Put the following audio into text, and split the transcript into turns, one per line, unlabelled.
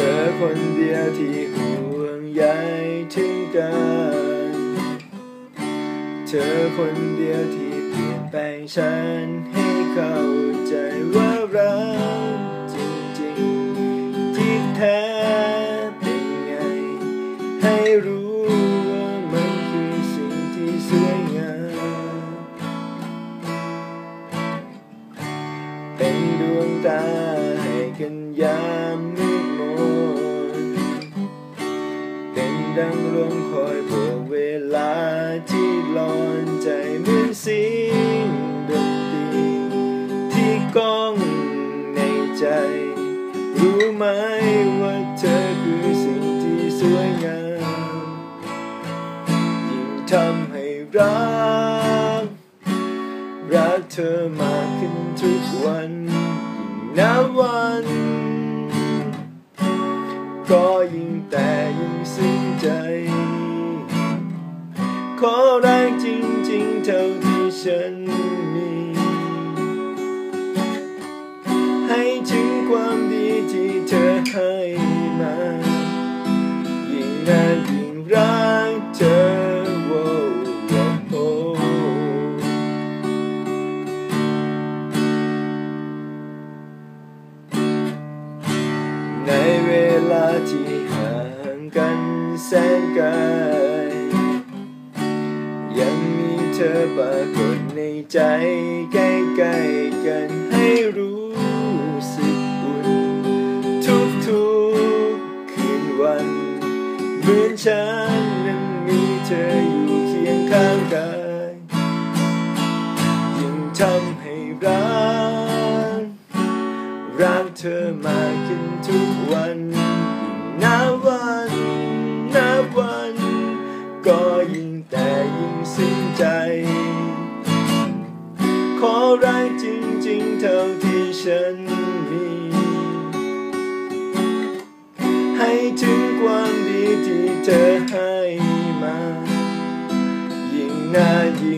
ธอคนเดียวที่ห่วงใยถึงกัน เธอคนเดียวที่เปลี่ยนแปลงฉันให้เข้าใจว่ารักจริงๆที่แท้เป็นไง ให้รู้ว่ามันคือสิ่งที่สวยงาม เป็นดวงตาให้กันยาม ดังลมคอยโบกเวลาที่ลอนใจเหมือนเสียงดนตรีที่ก้องในใจ รู้ไหมว่าเธอคือสิ่งที่สวยงามยิ่งทำให้รัก รักเธอมากขึ้นทุกวันยิ่งนับวัน ก็ยิ่งแต่ยิ่งซึ้งใจ ขอรักจริงๆเท่าที่ฉัน ที่ห่างกันแสนไกลยังมีเธอปรากฏในใจใกล้ๆกันให้รู้สึกอุ่นทุกๆคืนวันเหมือนฉันนั้นมีเธออยู่เคียงข้างกายยิ่งทำให้รักรักเธอมากขึ้นทุกวัน นับวันนับวัน ก็ยิ่งแต่ยิ่งซึ้งใจ ขอรักจริงๆเท่าที่ฉันมี ให้ถึงความดีที่เธอให้มา ยิ่งนานยิ่ง